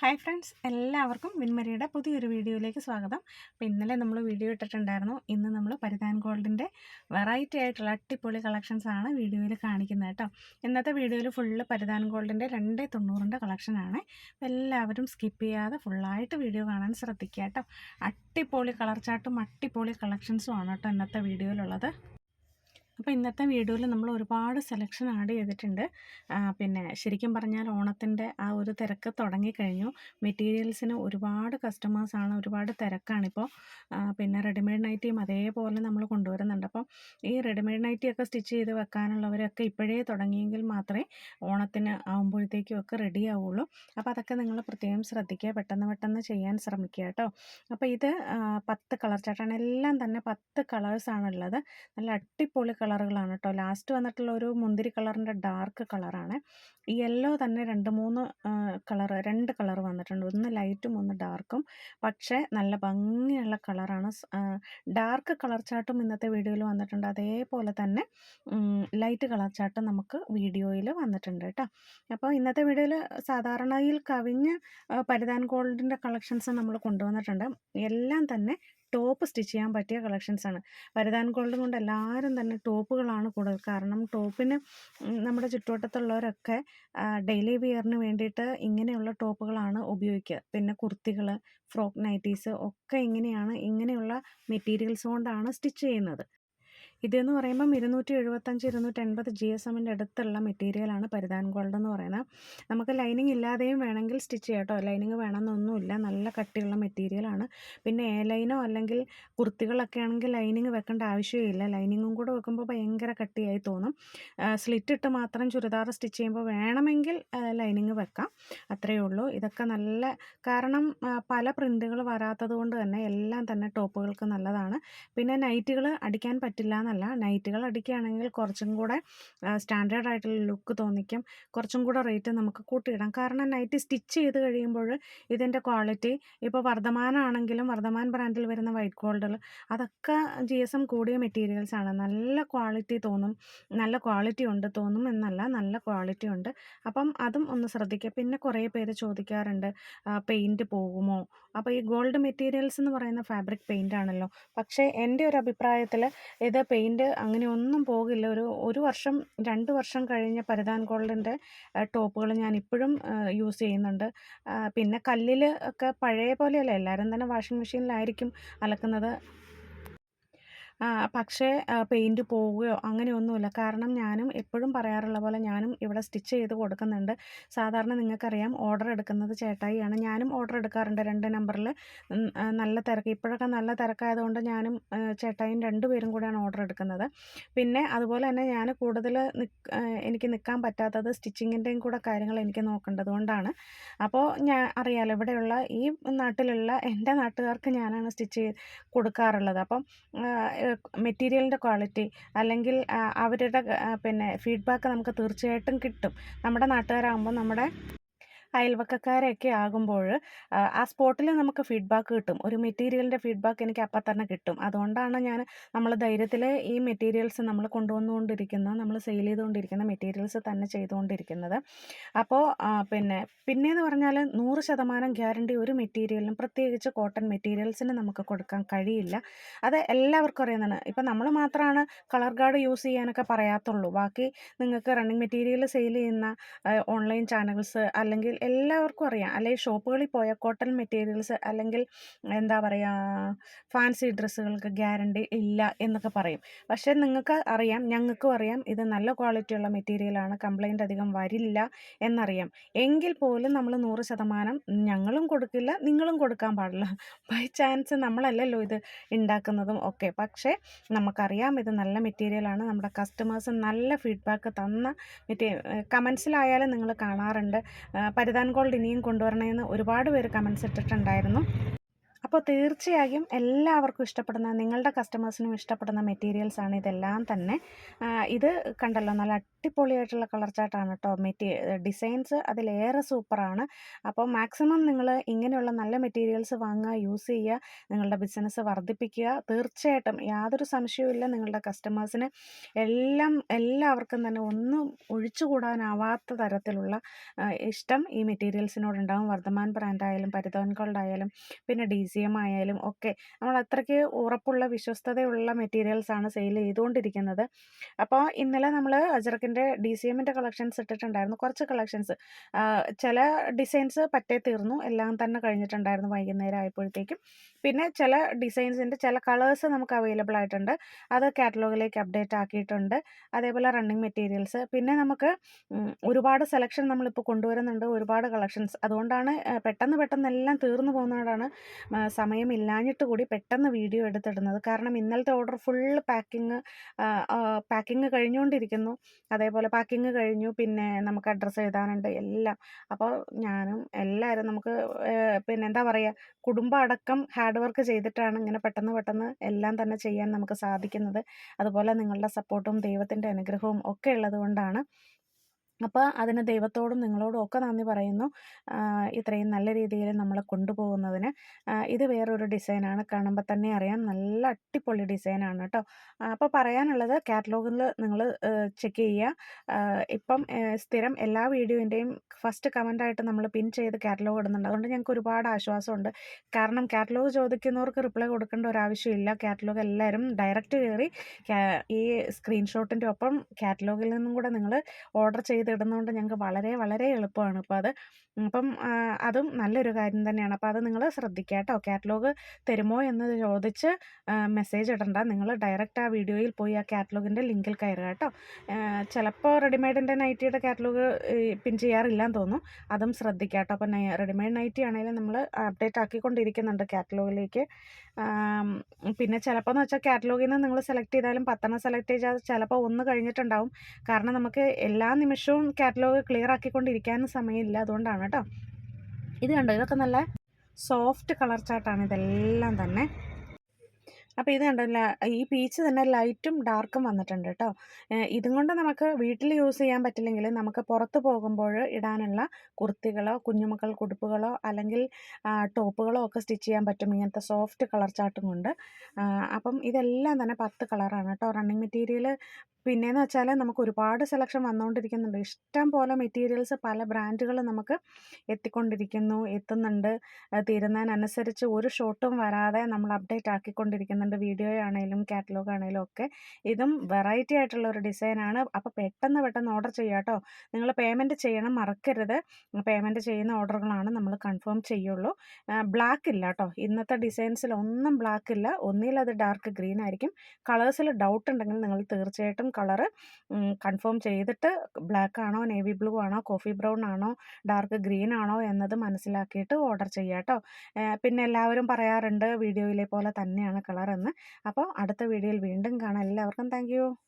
Hi friends എല്ലാവർക്കും വിൻമരിയുടെ പുതിയൊരു വീഡിയോയിലേക്ക് സ്വാഗതം. അപ്പോൾ ഇന്നലെ നമ്മൾ വീഡിയോ ഇട്ടിട്ടുണ്ടായിരുന്നു. ഇന്ന് നമ്മൾ പരിധാൻ ഗോൾഡിന്റെ വെറൈറ്റി ആയിട്ടുള്ള അടിപൊളി കളക്ഷൻസാണ് വീഡിയോയിൽ കാണിക്കുന്നത് കേട്ടോ. ഇന്നത്തെ വീഡിയോയിൽ ഫുള്ള് പരിധാൻ ഗോൾഡിന്റെ രണ്ട് തൊണ്ണൂറിന്റെ കളക്ഷനാണ് എല്ലാവരും സ്കിപ്പ് ചെയ്യാതെ ഫുള്ളായിട്ട് വീഡിയോ കാണാൻ ശ്രദ്ധിക്കുക കേട്ടോ. അടിപൊളി കളർ ചാട്ടും അടിപൊളി കളക്ഷൻസും ആണ് കേട്ടോ ഇന്നത്തെ വീഡിയോയിലുള്ളത്. അപ്പോൾ ഇന്നത്തെ വീഡിയോയിൽ നമ്മൾ ഒരുപാട് സെലക്ഷൻ ആഡ് ചെയ്തിട്ടുണ്ട്. പിന്നെ ശരിക്കും പറഞ്ഞാൽ ഓണത്തിന്റെ ആ ഒരു തിരക്ക് തുടങ്ങിക്കഴിഞ്ഞു. മെറ്റീരിയൽസിന് ഒരുപാട് കസ്റ്റമേഴ്സാണ് ഒരുപാട് തിരക്കാണിപ്പോൾ പിന്നെ റെഡിമെയ്ഡ് നൈറ്റിയും അതേപോലെ നമ്മൾ കൊണ്ടുവരുന്നുണ്ട്. അപ്പം ഈ റെഡിമെയ്ഡ് നൈറ്റിയൊക്കെ സ്റ്റിച്ച് ചെയ്ത് വെക്കാനുള്ളവരൊക്കെ ഇപ്പോഴേ തുടങ്ങിയെങ്കിൽ മാത്രമേ ഓണത്തിന് ആകുമ്പോഴത്തേക്കും ഒക്കെ റെഡി ആവുള്ളൂ. അപ്പോൾ അതൊക്കെ നിങ്ങൾ പ്രത്യേകം ശ്രദ്ധിക്കുക. പെട്ടെന്ന് പെട്ടെന്ന് ചെയ്യാൻ ശ്രമിക്കുക കേട്ടോ. അപ്പോൾ ഇത് പത്ത് കളർ ചേട്ടാണ് എല്ലാം തന്നെ പത്ത് കളേഴ്സാണുള്ളത് നല്ല അടിപൊളി കളറുകളാണ് കേട്ടോ. ലാസ്റ്റ് വന്നിട്ടുള്ള ഒരു മുന്തിരി കളറിന്റെ ഡാർക്ക് കളറാണ്. യെല്ലോ തന്നെ രണ്ട് മൂന്ന് കളർ രണ്ട് കളർ വന്നിട്ടുണ്ട്. ഒന്ന് ലൈറ്റും ഒന്ന് ഡാർക്കും. പക്ഷേ നല്ല ഭംഗിയുള്ള കളറാണ്. ഡാർക്ക് കളർ ചാർട്ടും ഇന്നത്തെ വീഡിയോയിൽ വന്നിട്ടുണ്ട്. അതേപോലെ തന്നെ ലൈറ്റ് കളർ ചാർട്ടും നമുക്ക് വീഡിയോയിൽ വന്നിട്ടുണ്ട് കേട്ടോ. അപ്പോൾ ഇന്നത്തെ വീഡിയോയിൽ സാധാരണയിൽ കവിഞ്ഞ് പരിധാൻ ഗോൾഡിന്റെ കളക്ഷൻസ് നമ്മൾ കൊണ്ടുവന്നിട്ടുണ്ട്. എല്ലാം തന്നെ ടോപ്പ് സ്റ്റിച്ച് ചെയ്യാൻ പറ്റിയ കളക്ഷൻസാണ് പരിധാൻ ഗോൾഡ് കൊണ്ട് എല്ലാവരും തന്നെ ടോപ്പുകളാണ് കൂടുതൽ. കാരണം ടോപ്പിന് നമ്മുടെ ചുറ്റുവട്ടത്തുള്ളവരൊക്കെ ഡെയിലി വിയറിന് വേണ്ടിയിട്ട് ഇങ്ങനെയുള്ള ടോപ്പുകളാണ് ഉപയോഗിക്കുക. പിന്നെ കുർത്തികൾ ഫ്രോക്ക് നൈറ്റീസ് ഒക്കെ ഇങ്ങനെയാണ് ഇങ്ങനെയുള്ള മെറ്റീരിയൽസ് കൊണ്ടാണ് സ്റ്റിച്ച് ചെയ്യുന്നത്. ഇതെന്ന് പറയുമ്പം ഇരുന്നൂറ്റി എഴുപത്തഞ്ച് ഇരുന്നൂറ്റി എൺപത് ജി എസ് എമ്മിന്റെ അടുത്തുള്ള മെറ്റീരിയലാണ് പരിധാൻ ഗോൾഡ് എന്ന് പറയുന്നത്. നമുക്ക് ലൈനിങ് ഇല്ലാതെയും വേണമെങ്കിൽ സ്റ്റിച്ച് ചെയ്യാം കേട്ടോ. ലൈനിങ് വേണമെന്നൊന്നുമില്ല. നല്ല കട്ടിയുള്ള മെറ്റീരിയലാണ് പിന്നെ എ ലൈനോ അല്ലെങ്കിൽ കുർത്തികളൊക്കെ ആണെങ്കിൽ ലൈനിങ് വെക്കേണ്ട ആവശ്യമില്ല. ലൈനിങ്ങും കൂടെ വെക്കുമ്പോൾ ഭയങ്കര കട്ടിയായി തോന്നും. സ്ലിറ്റ് ഇട്ട് മാത്രം ചുരിദാർ സ്റ്റിച്ച് ചെയ്യുമ്പോൾ വേണമെങ്കിൽ ലൈനിങ് വെക്കാം. അത്രയേ ഉള്ളൂ. ഇതൊക്കെ നല്ല കാരണം പല പ്രിന്റുകൾ വരാത്തത് കൊണ്ട് തന്നെ എല്ലാം തന്നെ ടോപ്പുകൾക്ക് നല്ലതാണ്. പിന്നെ നൈറ്റുകൾ അടിക്കാൻ പറ്റില്ല എന്നല്ല നൈറ്റുകൾ അടിക്കുകയാണെങ്കിൽ കുറച്ചും കൂടെ സ്റ്റാൻഡേർഡ് ആയിട്ടുള്ള ലുക്ക് തോന്നിക്കും. കുറച്ചും കൂടെ റേറ്റ് നമുക്ക് കൂട്ടിയിടാം. കാരണം നൈറ്റ് സ്റ്റിച്ച് ചെയ്ത് കഴിയുമ്പോൾ ഇതിന്റെ ക്വാളിറ്റി ഇപ്പോൾ വർദ്ധമാനാണെങ്കിലും വർദ്ധമാൻ ബ്രാൻഡിൽ വരുന്ന വൈറ്റ് ഗോൾഡുകൾ അതൊക്കെ ജി എസ് എം കൂടിയ മെറ്റീരിയൽസ് ആണ്. നല്ല ക്വാളിറ്റി തോന്നും നല്ല ക്വാളിറ്റി ഉണ്ട് തോന്നും എന്നല്ല നല്ല ക്വാളിറ്റി ഉണ്ട്. അപ്പം അതും ഒന്ന് ശ്രദ്ധിക്കുക. പിന്നെ കുറേ പേര് ചോദിക്കാറുണ്ട് പെയിന്റ് പോകുമോ? അപ്പോൾ ഈ ഗോൾഡ് മെറ്റീരിയൽസ് എന്ന് പറയുന്ന ഫാബ്രിക് പെയിന്റ് ആണല്ലോ. പക്ഷേ എന്റെ ഒരു അഭിപ്രായത്തിൽ ഇത് പെയിന്റ് അങ്ങനെ ഒന്നും പോകില്ല. ഒരു ഒരു വർഷം രണ്ട് വർഷം കഴിഞ്ഞ പരിധാൻ ഗോൾഡിന്റെ ടോപ്പുകൾ ഞാൻ ഇപ്പോഴും യൂസ് ചെയ്യുന്നുണ്ട്. പിന്നെ കല്ലിൽ ഒക്കെ പഴയ പോലെയല്ല. എല്ലാവരും തന്നെ വാഷിംഗ് മെഷീനിലായിരിക്കും അലക്കുന്നത്. പക്ഷേ പെയിന്റ് പോവുകയോ അങ്ങനെയൊന്നുമില്ല. കാരണം ഞാനും എപ്പോഴും പറയാറുള്ള പോലെ ഞാനും ഇവിടെ സ്റ്റിച്ച് ചെയ്ത് കൊടുക്കുന്നുണ്ട്. സാധാരണ നിങ്ങൾക്കറിയാം ഓർഡർ എടുക്കുന്നത് ചേട്ടായിയാണ്. ഞാനും ഓർഡർ എടുക്കാറുണ്ട് രണ്ട് നമ്പറിൽ. നല്ല തിരക്ക്. ഇപ്പോഴൊക്കെ നല്ല തിരക്കായതുകൊണ്ട് ഞാനും ചേട്ടായും രണ്ടുപേരും കൂടെയാണ് ഓർഡർ എടുക്കുന്നത്. പിന്നെ അതുപോലെ തന്നെ ഞാൻ കൂടുതൽ എനിക്ക് നിൽക്കാൻ പറ്റാത്തത് സ്റ്റിച്ചിങ്ങിന്റെയും കൂടെ കാര്യങ്ങൾ എനിക്ക് നോക്കേണ്ടത് കൊണ്ടാണ്. അപ്പോൾ ഞാൻ അറിയാലോ ഇവിടെയുള്ള ഈ നാട്ടിലുള്ള എന്റെ നാട്ടുകാർക്ക് ഞാനാണ് സ്റ്റിച്ച് കൊടുക്കാറുള്ളത്. അപ്പം മെറ്റീരിയലിന്റെ ക്വാളിറ്റി അല്ലെങ്കിൽ അവരുടെ പിന്നെ ഫീഡ്ബാക്ക് നമുക്ക് തീർച്ചയായിട്ടും കിട്ടും. നമ്മുടെ നാട്ടുകാരാകുമ്പോൾ നമ്മുടെ അയൽവക്കക്കാരൊക്കെ ആകുമ്പോൾ ആ സ്പോട്ടിൽ നമുക്ക് ഫീഡ്ബാക്ക് കിട്ടും. ഒരു മെറ്റീരിയലിന്റെ ഫീഡ്ബാക്ക് എനിക്ക് അപ്പം തന്നെ കിട്ടും. അതുകൊണ്ടാണ് ഞാൻ നമ്മൾ ധൈര്യത്തിൽ ഈ മെറ്റീരിയൽസ് നമ്മൾ കൊണ്ടുവന്നുകൊണ്ടിരിക്കുന്ന നമ്മൾ സെയിൽ ചെയ്തുകൊണ്ടിരിക്കുന്ന മെറ്റീരിയൽസ് തന്നെ ചെയ്തുകൊണ്ടിരിക്കുന്നത്. അപ്പോൾ പിന്നെ പിന്നെ പിന്നെയെന്ന് പറഞ്ഞാൽ നൂറ് ശതമാനം ഗ്യാരണ്ടി ഒരു മെറ്റീരിയലിനും പ്രത്യേകിച്ച് കോട്ടൺ മെറ്റീരിയൽസിന് നമുക്ക് കൊടുക്കാൻ കഴിയില്ല. അത് എല്ലാവർക്കും അറിയുന്നതാണ്. ഇപ്പം നമ്മൾ മാത്രമാണ് കളർ ഗാർഡ് യൂസ് ചെയ്യാനൊക്കെ പറയാത്തുള്ളൂ. ബാക്കി നിങ്ങൾക്ക് റണ്ണിങ് മെറ്റീരിയൽ സെയിൽ ചെയ്യുന്ന ഓൺലൈൻ ചാനൽസ് അല്ലെങ്കിൽ എല്ലാവർക്കും അറിയാം. അല്ലെങ്കിൽ ഷോപ്പുകളിൽ പോയ കോട്ടൺ മെറ്റീരിയൽസ് അല്ലെങ്കിൽ എന്താ പറയുക ഫാൻസി ഡ്രസ്സുകൾക്ക് ഗ്യാരണ്ടി ഇല്ല എന്നൊക്കെ പറയും. പക്ഷേ നിങ്ങൾക്ക് അറിയാം ഞങ്ങൾക്കും അറിയാം ഇത് നല്ല ക്വാളിറ്റിയുള്ള മെറ്റീരിയലാണ് കംപ്ലൈന്റ് അധികം വരില്ല എന്നറിയാം. എങ്കിൽ പോലും നമ്മൾ നൂറ് ശതമാനം ഞങ്ങളും കൊടുക്കില്ല നിങ്ങളും കൊടുക്കാൻ പാടില്ല. ബൈ ചാൻസ് നമ്മളല്ലല്ലോ ഇത് ഉണ്ടാക്കുന്നതും ഒക്കെ. പക്ഷേ നമുക്കറിയാം ഇത് നല്ല മെറ്റീരിയലാണ് നമ്മുടെ കസ്റ്റമേഴ്സ് നല്ല ഫീഡ്ബാക്ക് തന്ന മെറ്റീ കമൻസിലായാലും നിങ്ങൾ കാണാറുണ്ട്. പരിധാൻ ഗോൾഡ് ഇനിയും കൊണ്ടുവരണമെന്ന് ഒരുപാട് പേര് കമൻസ് ഇട്ടിട്ടുണ്ടായിരുന്നു. അപ്പോൾ തീർച്ചയായും എല്ലാവർക്കും ഇഷ്ടപ്പെടുന്ന നിങ്ങളുടെ കസ്റ്റമേഴ്സിനും ഇഷ്ടപ്പെടുന്ന മെറ്റീരിയൽസാണ് ഇതെല്ലാം തന്നെ. ഇത് കണ്ടല്ലോ നല്ല അടിപൊളിയായിട്ടുള്ള കളർ ചാർട്ടാണ് കേട്ടോ മെറ്റീ ഡിസൈൻസ് അതിലേറെ സൂപ്പറാണ് അപ്പോൾ മാക്സിമം നിങ്ങൾ ഇങ്ങനെയുള്ള നല്ല മെറ്റീരിയൽസ് വാങ്ങുക യൂസ് ചെയ്യുക നിങ്ങളുടെ ബിസിനസ് വർദ്ധിപ്പിക്കുക. തീർച്ചയായിട്ടും യാതൊരു സംശയവുമില്ല നിങ്ങളുടെ കസ്റ്റമേഴ്സിന് എല്ലാം എല്ലാവർക്കും തന്നെ ഒന്നും ഒഴിച്ചുകൂടാനാവാത്ത തരത്തിലുള്ള ഇഷ്ടം ഈ മെറ്റീരിയൽസിനോടുണ്ടാകും വർദ്ധമാൻ ബ്രാൻഡായാലും പരിധവൻ ഗോൾഡ് ആയാലും പിന്നെ ഡി എം ആയാലും ഒക്കെ നമ്മൾ അത്രയ്ക്ക് ഉറപ്പുള്ള വിശ്വസ്തതയുള്ള മെറ്റീരിയൽസാണ് സെയിൽ ചെയ്തുകൊണ്ടിരിക്കുന്നത് അപ്പോൾ ഇന്നലെ നമ്മൾ അജറക്കിന്റെ ഡി സി എമ്മിന്റെ കളക്ഷൻസ് ഇട്ടിട്ടുണ്ടായിരുന്നു. കുറച്ച് കളക്ഷൻസ്. ചില ഡിസൈൻസ് പറ്റേ തീർന്നു. എല്ലാം തന്നെ കഴിഞ്ഞിട്ടുണ്ടായിരുന്നു വൈകുന്നേരം ആയപ്പോഴത്തേക്കും. പിന്നെ ചില ഡിസൈൻസിന്റെ ചില കളേഴ്സ് നമുക്ക് അവൈലബിൾ ആയിട്ടുണ്ട്. അത് കാറ്റലോഗിലേക്ക് അപ്ഡേറ്റ് ആക്കിയിട്ടുണ്ട്. അതേപോലെ റണ്ണിങ് മെറ്റീരിയൽസ്. പിന്നെ നമുക്ക് ഒരുപാട് സെലക്ഷൻ നമ്മളിപ്പോൾ കൊണ്ടുവരുന്നുണ്ട്. ഒരുപാട് കളക്ഷൻസ്. അതുകൊണ്ടാണ് പെട്ടെന്ന് പെട്ടെന്ന് എല്ലാം തീർന്നു പോകുന്നതുകൊണ്ടാണ് ആ, സമയമില്ലാഞ്ഞിട്ട് കൂടി പെട്ടെന്ന് വീഡിയോ എടുത്തിടുന്നത്. കാരണം ഇന്നലത്തെ ഓർഡർ ഫുൾ പാക്കിങ് പാക്കിങ് കഴിഞ്ഞുകൊണ്ടിരിക്കുന്നു. അതേപോലെ പാക്കിങ് കഴിഞ്ഞു. പിന്നെ നമുക്ക് അഡ്രസ്സ് എഴുതാനുണ്ട് എല്ലാം. അപ്പോൾ ഞാനും എല്ലാവരും നമുക്ക് പിന്നെ എന്താ പറയുക കുടുംബം അടക്കം ഹാർഡ് വർക്ക് ചെയ്തിട്ടാണ് ഇങ്ങനെ പെട്ടെന്ന് പെട്ടെന്ന് എല്ലാം തന്നെ ചെയ്യാൻ നമുക്ക് സാധിക്കുന്നത്. അതുപോലെ നിങ്ങളുടെ സപ്പോർട്ടും ദൈവത്തിന്റെ അനുഗ്രഹവും ഒക്കെ ഉള്ളത് കൊണ്ടാണ് അപ്പോൾ അതിന് ദൈവത്തോടും നിങ്ങളോടും ഒക്കെ നന്ദി പറയുന്നു. ഇത്രയും നല്ല രീതിയിൽ നമ്മളെ കൊണ്ടുപോകുന്നതിന്. ഇത് വേറൊരു ഡിസൈനാണ് കാണുമ്പോൾ തന്നെ അറിയാം. നല്ല അടിപൊളി ഡിസൈനാണ് കേട്ടോ അപ്പോൾ പറയാനുള്ളത് കാറ്റലോഗിൽ നിങ്ങൾ ചെക്ക് ചെയ്യുക. ഇപ്പം സ്ഥിരം എല്ലാ വീഡിയോന്റെയും ഫസ്റ്റ് കമന്റായിട്ട് നമ്മൾ പിൻ ചെയ്ത് കാറ്റലോഗ് ഇടുന്നുണ്ട്. അതുകൊണ്ട് ഞങ്ങൾക്ക് ഒരുപാട് ആശ്വാസമുണ്ട്. കാരണം കാറ്റലോഗ് ചോദിക്കുന്നവർക്ക് റിപ്ലൈ കൊടുക്കേണ്ട ഒരു ആവശ്യമില്ല കാറ്റലോഗ് എല്ലാവരും ഡയറക്റ്റ് കയറി ഈ സ്ക്രീൻഷോട്ടിന്റെ ഒപ്പം കാറ്റലോഗിൽ നിന്നും കൂടെ നിങ്ങൾ ഓർഡർ ചെയ്തിടുന്നതുകൊണ്ട് ഞങ്ങൾക്ക് വളരെ വളരെ എളുപ്പമാണ്. അപ്പോൾ അത് അപ്പം അതും നല്ലൊരു കാര്യം തന്നെയാണ്. അപ്പോൾ അത് നിങ്ങൾ ശ്രദ്ധിക്കുക കേട്ടോ. കാറ്റലോഗ് തരുമോ എന്ന് ചോദിച്ച് മെസ്സേജ് ഇടണ്ട. നിങ്ങൾ ഡയറക്റ്റ് ആ വീഡിയോയിൽ പോയി ആ കാറ്റലോഗിന്റെ ലിങ്കിൽ കയറുക കേട്ടോ. ചിലപ്പോൾ റെഡിമെയ്ഡിന്റെ നൈറ്റിയുടെ കാറ്റലോഗ് പിൻ ചെയ്യാറില്ലാന്ന് തോന്നും. അതും ശ്രദ്ധിക്കുക കേട്ടോ. അപ്പം റെഡിമെയ്ഡ് നൈറ്റി ആണെങ്കിലും നമ്മൾ അപ്ഡേറ്റ് ആക്കിക്കൊണ്ടിരിക്കുന്നുണ്ട് കാറ്റലോഗിലേക്ക്. പിന്നെ ചിലപ്പോൾ എന്ന് വെച്ചാൽ കാറ്റലോഗിൽ നിന്ന് നിങ്ങൾ സെലക്ട് ചെയ്താലും പത്തെണ്ണം സെലക്ട് ചെയ്താൽ ചിലപ്പോൾ ഒന്ന് കഴിഞ്ഞിട്ടുണ്ടാവും. കാരണം നമുക്ക് എല്ലാ നിമിഷവും കാറ്റലോഗ് ക്ലിയർ ആക്കിക്കൊണ്ടിരിക്കാനും സമയമില്ല. അതുകൊണ്ടാണ് കേട്ടോ. ഇത് കണ്ടോ? ഇതൊക്കെ നല്ല സോഫ്റ്റ് കളർ ചാർട്ടാണ് ഇതെല്ലാം തന്നെ. അപ്പോൾ ഇത് കണ്ടല്ല ഈ പീച്ച് തന്നെ ലൈറ്റും ഡാർക്കും വന്നിട്ടുണ്ട് കേട്ടോ. ഇതും കൊണ്ട് നമുക്ക് വീട്ടിൽ യൂസ് ചെയ്യാൻ പറ്റില്ലെങ്കിൽ നമുക്ക് പുറത്ത് പോകുമ്പോൾ ഇടാനുള്ള കുർത്തികളോ കുഞ്ഞുമക്കൾ കുടുപ്പുകളോ അല്ലെങ്കിൽ ടോപ്പുകളോ ഒക്കെ സ്റ്റിച്ച് ചെയ്യാൻ പറ്റും. ഇങ്ങനത്തെ സോഫ്റ്റ് കളർ ചാർട്ടും കൊണ്ട്. അപ്പം ഇതെല്ലാം തന്നെ പത്ത് കളറാണ് കേട്ടോ. റണ്ണിങ് മെറ്റീരിയൽ പിന്നെയെന്ന് വെച്ചാൽ നമുക്ക് ഒരുപാട് സെലക്ഷൻ വന്നുകൊണ്ടിരിക്കുന്നുണ്ട്. ഇഷ്ടം പോലെ മെറ്റീരിയൽസ് പല ബ്രാൻഡുകൾ നമുക്ക് എത്തിക്കൊണ്ടിരിക്കുന്നു എത്തുന്നുണ്ട്. തീരുന്നതിനനുസരിച്ച് ഒരു ഷോട്ടും വരാതെ നമ്മൾ അപ്ഡേറ്റ് ആക്കിക്കൊണ്ടിരിക്കുന്നുണ്ട്. വീഡിയോ ആണെങ്കിലും കാറ്റലോഗ് ആണെങ്കിലും ഒക്കെ ഇതും വെറൈറ്റി ആയിട്ടുള്ള ഒരു ഡിസൈനാണ് അപ്പോൾ പെട്ടെന്ന് പെട്ടെന്ന് ഓർഡർ ചെയ്യുക കേട്ടോ. നിങ്ങൾ പേയ്മെന്റ് ചെയ്യണം മറക്കരുത്. പേയ്മെന്റ് ചെയ്യുന്ന ഓർഡറുകളാണ് നമ്മൾ കൺഫേം ചെയ്യുള്ളൂ. ബ്ലാക്ക് ഇല്ല കേട്ടോ. ഇന്നത്തെ ഡിസൈൻസിൽ ഒന്നും ബ്ലാക്ക് ഇല്ല. ഒന്നിലത് ഡാർക്ക് ഗ്രീൻ ആയിരിക്കും. കളേഴ്സിൽ ഡൗട്ട് ഉണ്ടെങ്കിൽ നിങ്ങൾ തീർച്ചയായിട്ടും കളറ് കൺഫേം ചെയ്തിട്ട് ബ്ലാക്ക് ആണോ നേവി ബ്ലൂ ആണോ കോഫി ബ്രൗൺ ആണോ ഡാർക്ക് ഗ്രീൻ ആണോ എന്നത് മനസ്സിലാക്കിയിട്ട് ഓർഡർ ചെയ്യാം കേട്ടോ. പിന്നെ എല്ലാവരും പറയാറുണ്ട് വീഡിയോയിലെ പോലെ തന്നെയാണ് കളർ എന്ന്. അപ്പോൾ അടുത്ത വീഡിയോയിൽ വീണ്ടും കാണാം. എല്ലാവർക്കും താങ്ക്